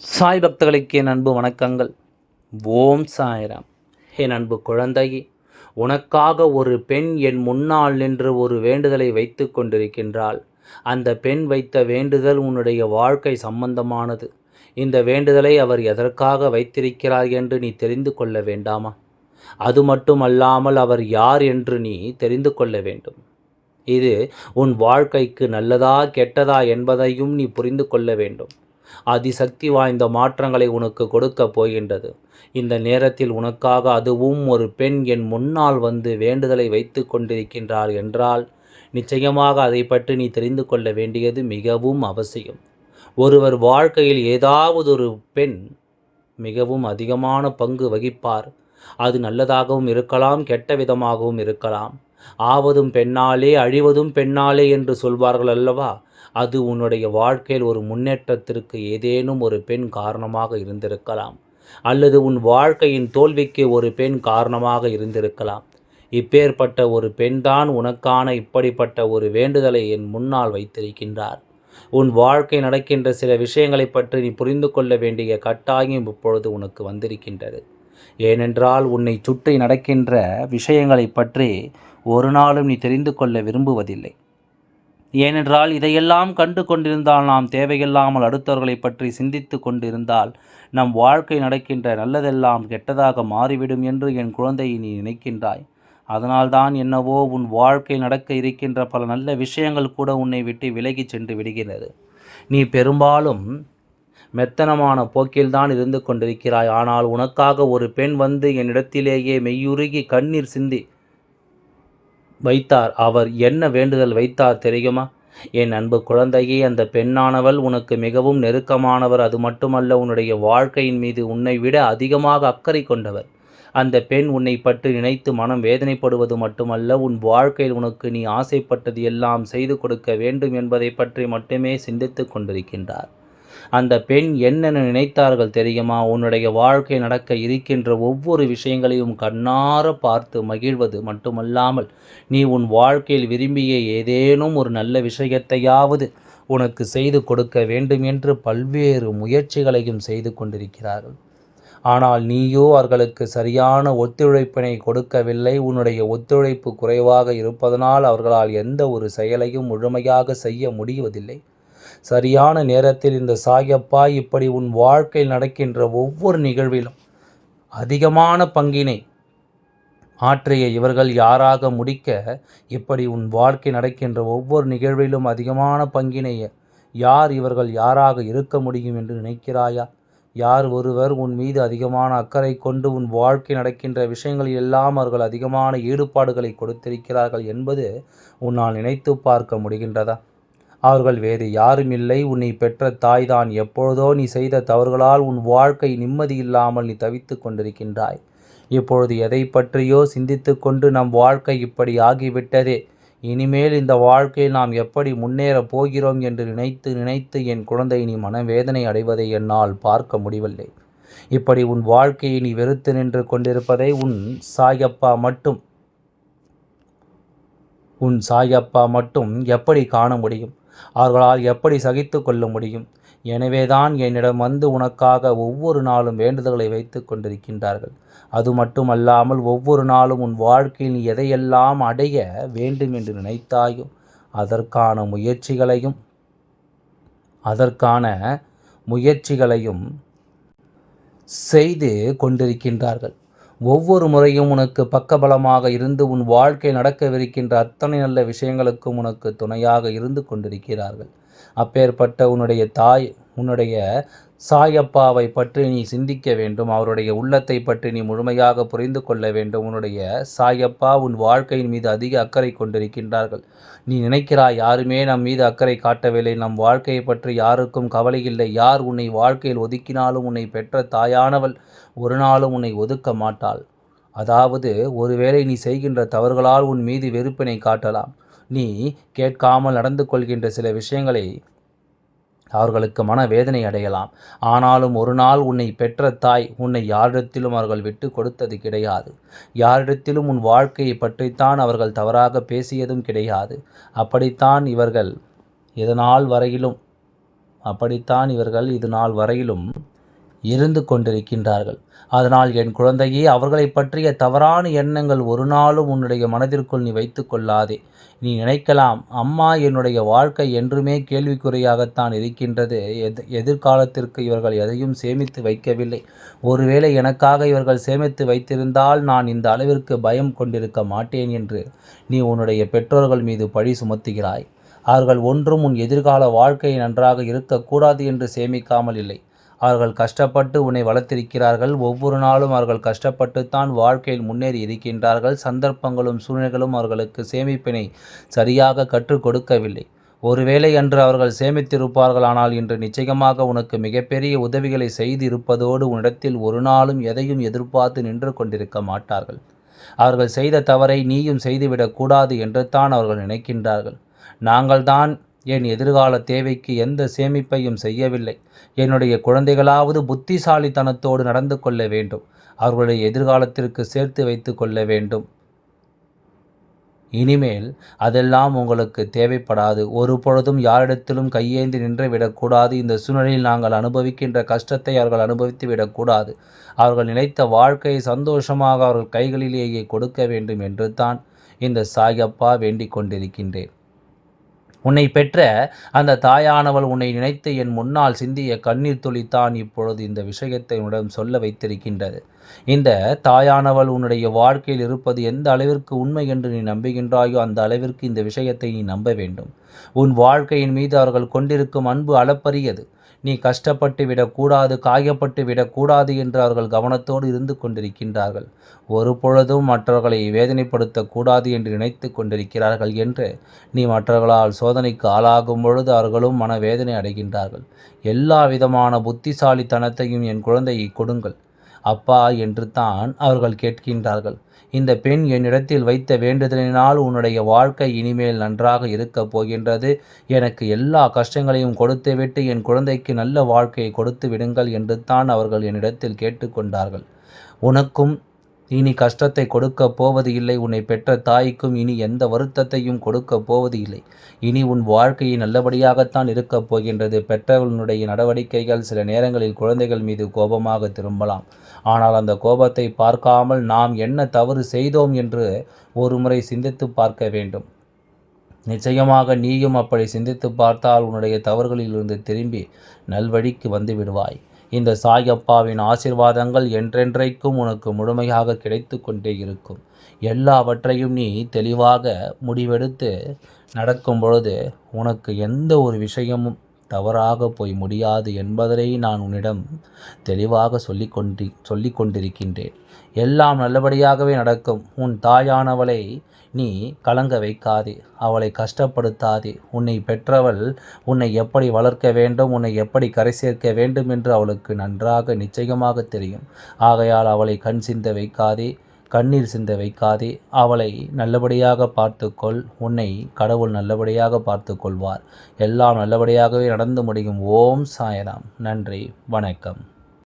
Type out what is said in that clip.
சாய் பக்தர்களுக்கு என் அன்பு வணக்கங்கள். ஓம் சாய்ராம். என் அன்பு குழந்தையே உனக்காக ஒரு பெண் என் முன்னால் நின்று ஒரு வேண்டுதலை வைத்து கொண்டிருக்கின்றாள். அந்த பெண் வைத்த வேண்டுதல் உன்னுடைய வாழ்க்கை சம்பந்தமானது. இந்த வேண்டுதலை அவர் எதற்காக வைத்திருக்கிறார் என்று நீ தெரிந்து கொள்ள வேண்டாமா? அது மட்டுமல்லாமல் அவர் யார் என்று நீ தெரிந்து கொள்ள வேண்டும். இது உன் வாழ்க்கைக்கு நல்லதா கெட்டதா என்பதையும் நீ புரிந்து கொள்ள வேண்டும். அதிசக்தி வாய்ந்த மாற்றங்களை உனக்கு கொடுக்க போகின்றது. இந்த நேரத்தில் உனக்காக அதுவும் ஒரு பெண் என் முன்னால் வந்து வேண்டுதலை வைத்து கொண்டிருக்கின்றார் என்றால் நிச்சயமாக அதை பற்றி நீ தெரிந்து கொள்ள வேண்டியது மிகவும் அவசியம். ஒருவர் வாழ்க்கையில் ஏதாவது ஒரு பெண் மிகவும் அதிகமான பங்கு வகிப்பார். அது நல்லதாகவும் இருக்கலாம் கெட்ட விதமாகவும் இருக்கலாம். ஆவதும் பெண்ணாலே அழிவதும் பெண்ணாலே என்று சொல்வார்கள் அல்லவா? அது உன்னுடைய வாழ்க்கையில் ஒரு முன்னேற்றத்திற்கு ஏதேனும் ஒரு பெண் காரணமாக இருந்திருக்கலாம். அல்லது உன் வாழ்க்கையின் தோல்விக்கு ஒரு பெண் காரணமாக இருந்திருக்கலாம். இப்பேற்பட்ட ஒரு பெண்தான் உனக்கான இப்படிப்பட்ட ஒரு வேண்டுதலை என் முன்னால் வைத்திருக்கின்றார். உன் வாழ்க்கை நடக்கின்ற சில விஷயங்களை பற்றி நீ புரிந்து கொள்ள வேண்டிய கட்டாயம் இப்பொழுது உனக்கு வந்திருக்கின்றது. ஏனென்றால் உன்னை சுற்றி நடக்கின்ற விஷயங்களை பற்றி ஒரு நாளும் நீ தெரிந்து கொள்ள விரும்புவதில்லை. ஏனென்றால் இதையெல்லாம் கண்டு கொண்டிருந்தால் நாம் தேவையில்லாமல் அடுத்தவர்களை பற்றி சிந்தித்து கொண்டிருந்தால் நம் வாழ்க்கை நடக்கின்ற நல்லதெல்லாம் கெட்டதாக மாறிவிடும் என்று என் குழந்தையை நீ நினைக்கின்றாய். அதனால்தான் என்னவோ உன் வாழ்க்கை நடக்க இருக்கின்ற பல நல்ல விஷயங்கள் கூட உன்னை விட்டு விலகி சென்று விடுகிறது. நீ பெரும்பாலும் மெத்தனமான போக்கில்தான் இருந்து கொண்டிருக்கிறாய். ஆனால் உனக்காக ஒரு பெண் வந்து என்னிடத்திலேயே மெய்யுருகி கண்ணீர் சிந்தி வைத்தார். அவர் என்ன வேண்டுதல் வைத்தார் தெரியுமா? என் அன்பு குழந்தையே அந்த பெண்ணானவள் உனக்கு மிகவும் நெருக்கமானவர். அது மட்டுமல்ல உன்னுடைய வாழ்க்கையின் மீது உன்னை விட அதிகமாக அக்கறை கொண்டவர். அந்த பெண் உன்னை பற்றி நினைத்து மனம் வேதனைப்படுவது மட்டுமல்ல உன் வாழ்க்கையில் உனக்கு நீ ஆசைப்பட்டது எல்லாம் செய்து கொடுக்க வேண்டும் என்பதை பற்றி மட்டுமே சிந்தித்து கொண்டிருக்கின்றார். அந்த பெண் என்னென்ன நினைத்தார்கள் தெரியுமா? உன்னுடைய வாழ்க்கை நடக்க இருக்கின்ற ஒவ்வொரு விஷயங்களையும் கண்ணார பார்த்து மகிழ்வது மட்டுமல்லாமல் நீ உன் வாழ்க்கையில் விரும்பிய ஏதேனும் ஒரு நல்ல விஷயத்தையாவது உனக்கு செய்து கொடுக்க வேண்டும் என்று பல்வேறு முயற்சிகளையும் செய்து கொண்டிருக்கிறார்கள். ஆனால் நீயோ அவர்களுக்கு சரியான ஒத்துழைப்பினை கொடுக்கவில்லை. உன்னுடைய ஒத்துழைப்பு குறைவாக இருப்பதனால் அவர்களால் எந்த ஒரு செயலையும் முழுமையாக செய்ய முடிவதில்லை. சரியான நேரத்தில் இந்த சாயப்பா இப்படி உன் வாழ்க்கையில் நடக்கின்ற ஒவ்வொரு நிகழ்விலும் அதிகமான பங்கினை ஆற்றிய இவர்கள் யாராக முடிக்க இப்படி உன் வாழ்க்கை நடக்கின்ற ஒவ்வொரு நிகழ்விலும் அதிகமான பங்கினை யார் இவர்கள் யாராக இருக்க முடியும் என்று நினைக்கிறாயா? யார் ஒருவர் உன் மீது அதிகமான அக்கறை கொண்டு உன் வாழ்க்கை நடக்கின்ற விஷயங்களில் எல்லாம் அவர்கள் அதிகமான ஈடுபாடுகளை கொடுத்திருக்கிறார்கள் என்பது உன்னால் நினைத்து பார்க்க முடிகின்றதா? அவர்கள் வேறு யாரும் இல்லை உன்னை பெற்ற தாய்தான் எப்பொழுதோ நீ செய்த தவறுகளால் உன் வாழ்க்கை நிம்மதி இல்லாமல் நீ தவித்து கொண்டிருக்கின்றாய். இப்பொழுது எதை பற்றியோ சிந்தித்து கொண்டு நம் வாழ்க்கை இப்படி ஆகிவிட்டதே. இனிமேல் இந்த வாழ்க்கையில் நாம் எப்படி முன்னேறப் போகிறோம் என்று நினைத்து நினைத்து என் குழந்தை நீ மனவேதனை அடைவதை என்னால் பார்க்க முடியவில்லை. இப்படி உன் வாழ்க்கையை நீ வெறுத்து நின்று கொண்டிருப்பதை உன் சாயப்பா மட்டும் உன் சாயப்பா மட்டும் எப்படி காண முடியும்? அவர்களால் எப்படி சகித்து கொள்ள முடியும்? எனவேதான் என்னிடம் வந்து உனக்காக ஒவ்வொரு நாளும் வேண்டுதல்களை வைத்து கொண்டிருக்கின்றார்கள். அது மட்டுமல்லாமல் ஒவ்வொரு நாளும் உன் வாழ்க்கையில் எதையெல்லாம் அடைய வேண்டும் என்று நினைத்தாயோ அதற்கான முயற்சிகளையும் அதற்கான முயற்சிகளையும் செய்து கொண்டிருக்கின்றார்கள். ஒவ்வொரு முறையும் உனக்கு பக்கபலமாக இருந்து உன் வாழ்க்கை நடக்கவிருக்கின்ற அத்தனை நல்ல விஷயங்களுக்கும் உனக்கு துணையாக இருந்து கொண்டிருக்கிறார்கள். அப்பேற்பட்ட உன்னுடைய தாய் உன்னுடைய சாயப்பாவை பற்றி நீ சிந்திக்க வேண்டும். அவருடைய உள்ளத்தை பற்றி நீ முழுமையாக புரிந்து கொள்ள வேண்டும். உன்னுடைய சாயப்பா உன் வாழ்க்கையின் மீது அதிக அக்கறை கொண்டிருக்கின்றார்கள். நீ நினைக்கிறாய் யாருமே நம் மீது அக்கறை காட்டவில்லை. நம் வாழ்க்கையை பற்றி யாருக்கும் கவலை இல்லை. யார் உன்னை வாழ்க்கையில் ஒதுக்கினாலும் உன்னை பெற்ற தாயானவள் ஒரு நாளும் உன்னை ஒதுக்க மாட்டாள். அதாவது ஒருவேளை நீ செய்கின்ற தவறுகளால் உன் மீது வெறுப்பினை காட்டலாம். நீ கேட்காமல் நடந்து கொள்கின்ற சில விஷயங்களை அவர்களுக்கு மனவேதனை அடையலாம். ஆனாலும் ஒரு நாள் உன்னை பெற்ற தாய் உன்னை யாரிடத்திலும் அவர்கள் விட்டு கொடுத்தது கிடையாது. யாரிடத்திலும் உன் வாழ்க்கையை பற்றித்தான் அவர்கள் தவறாக பேசியதும் கிடையாது. அப்படித்தான் இவர்கள் இதனால் வரையிலும் அப்படித்தான் இவர்கள் இது நாள் வரையிலும் இருந்து கொண்டிருக்கின்றார்கள். அதனால் என் குழந்தையே அவர்களை பற்றிய தவறான எண்ணங்கள் ஒரு நாளும் உன்னுடைய மனதிற்குள் நீ வைத்து கொள்ளாதே. நீ நினைக்கலாம் அம்மா என்னுடைய வாழ்க்கை என்றுமே கேள்விக்குறையாகத்தான் இருக்கின்றது. எது எதிர்காலத்திற்கு இவர்கள் எதையும் சேமித்து வைக்கவில்லை. ஒருவேளை எனக்காக இவர்கள் சேமித்து வைத்திருந்தால் நான் இந்த அளவிற்கு பயம் கொண்டிருக்க மாட்டேன் என்று நீ உன்னுடைய பெற்றோர்கள் மீது பழி சுமத்துகிறாய். அவர்கள் ஒன்றும் உன் எதிர்கால வாழ்க்கை நன்றாக இருக்கக்கூடாது என்று சேமிக்காமல் இல்லை. அவர்கள் கஷ்டப்பட்டு உன்னை வளர்த்திருக்கிறார்கள். ஒவ்வொரு நாளும் அவர்கள் கஷ்டப்பட்டுத்தான் வாழ்க்கையில் முன்னேறி இருக்கின்றார்கள். சந்தர்ப்பங்களும் சூழ்நிலைகளும் அவர்களுக்கு சேமிப்பினை சரியாக கற்றுக் கொடுக்கவில்லை. ஒருவேளை அன்று அவர்கள் சேமித்திருப்பார்கள். ஆனால் இன்று நிச்சயமாக உனக்கு மிகப்பெரிய உதவிகளை செய்து இருப்பதோடு உன்னிடத்தில் ஒரு நாளும் எதையும் எதிர்பார்த்து நின்று கொண்டிருக்க மாட்டார்கள். அவர்கள் செய்த தவறை நீயும் செய்துவிடக்கூடாது என்று தான் அவர்கள் நினைக்கின்றார்கள். நாங்கள்தான் என் எதிர்கால தேவைக்கு எந்த சேமிப்பையும் செய்யவில்லை. என்னுடைய குழந்தைகளாவது புத்திசாலித்தனத்தோடு நடந்து கொள்ள வேண்டும். அவர்களுடைய எதிர்காலத்திற்கு சேர்த்து வைத்து கொள்ள வேண்டும். இனிமேல் அதெல்லாம் உங்களுக்கு தேவைப்படாது. ஒரு பொழுதும் யாரிடத்திலும் கையேந்தி நின்று விடக்கூடாது. இந்த சூழ்நிலையில் நாங்கள் அனுபவிக்கின்ற கஷ்டத்தை அவர்கள் அனுபவித்து விடக்கூடாது. அவர்கள் நினைத்த வாழ்க்கையை சந்தோஷமாக அவர்கள் கைகளிலேயே கொடுக்க வேண்டும் என்று தான் இந்த சாயப்பா வேண்டிக் கொண்டிருக்கின்றேன். உன்னை பெற்ற அந்த தாயானவள் உன்னை நினைத்து என் முன்னால் சிந்திய கண்ணீர் துளித்தான் இப்பொழுது இந்த விஷயத்தை உன்னிடம் சொல்ல வைத்திருக்கின்றது. இந்த தாயானவள் உன்னுடைய வாழ்க்கையில் இருப்பது எந்த அளவிற்கு உண்மை என்று நீ நம்புகின்றாயோ அந்த அளவிற்கு இந்த விஷயத்தை நீ நம்ப வேண்டும். உன் வாழ்க்கையின் மீது அவர்கள் கொண்டிருக்கும் அன்பு அளப்பரியது. நீ கஷ்டப்பட்டு விடக்கூடாது காயப்பட்டு விடக்கூடாது என்று அவர்கள் கவனத்தோடு இருந்து கொண்டிருக்கின்றார்கள். ஒரு பொழுதும் மற்றவர்களை வேதனைப்படுத்தக்கூடாது என்று நினைத்து கொண்டிருக்கிறார்கள் என்று நீ மற்றவர்களால் சோதனைக்கு ஆளாகும் பொழுது அவர்களும் மனவேதனை அடைகின்றார்கள். எல்லா விதமான புத்திசாலித்தனத்தையும் என் குழந்தையை கொடுங்கள். அப்பா என்று தான் அவர்கள் கேட்கின்றார்கள். இந்த பெண் என்னிடத்தில் வைத்த வேண்டுதலினால் உன்னுடைய வாழ்க்கை இனிமேல் நன்றாக இருக்கப் போகின்றது. எனக்கு எல்லா கஷ்டங்களையும் கொடுத்துவிட்டு என் குழந்தைக்கு நல்ல வாழ்க்கையை கொடுத்து விடுங்கள் என்று தான் அவர்கள் என்னிடத்தில் கேட்டுக்கொண்டார்கள். உனக்கும் இனி கஷ்டத்தை கொடுக்க போவது இல்லை. உன்னை பெற்ற தாய்க்கும் இனி எந்த வருத்தத்தையும் கொடுக்க போவது இல்லை. இனி உன் வாழ்க்கையை நல்லபடியாகத்தான் இருக்கப் போகின்றது. பெற்றவர்களுடைய நடவடிக்கைகள் சில நேரங்களில் குழந்தைகள் மீது கோபமாக திரும்பலாம். ஆனால் அந்த கோபத்தை பார்க்காமல் நாம் என்ன தவறு செய்தோம் என்று ஒரு முறை சிந்தித்து பார்க்க வேண்டும். நிச்சயமாக நீயும் அப்படி சிந்தித்து பார்த்தால் உன்னுடைய தவறுகளிலிருந்து திரும்பி நல்வழிக்கு வந்து விடுவாய். இந்த சாயப்பாவின் ஆசிர்வாதங்கள் என்றென்றைக்கும் உனக்கு முழுமையாக கிடைத்து கொண்டே இருக்கும். எல்லாவற்றையும் நீ தெளிவாக முடிவெடுத்து நடக்கும் பொழுது உனக்கு எந்த ஒரு விஷயமும் தவறாக போய் முடியாது என்பதனை நான் உன்னிடம் தெளிவாக சொல்லிக்கொண்டி சொல்லி கொண்டிருக்கின்றேன். எல்லாம் நல்லபடியாகவே நடக்கும். உன் தாயானவளை நீ கலங்க வைக்காதே. அவளை கஷ்டப்படுத்தாதே. உன்னை பெற்றவள் உன்னை எப்படி வளர்க்க வேண்டும் உன்னை எப்படி கரை சேர்க்க வேண்டும் என்று அவளுக்கு நன்றாக நிச்சயமாக தெரியும். ஆகையால் அவளை கண் சிந்த வைக்காதே. கண்ணீர் சிந்த வைக்காதே. அவளை நல்லபடியாக பார்த்துக்கொள். உன்னை கடவுள் நல்லபடியாக பார்த்து கொள்வார் எல்லாம் நல்லபடியாகவே நடந்து முடியும். ஓம் சாயராம். நன்றி. வணக்கம்.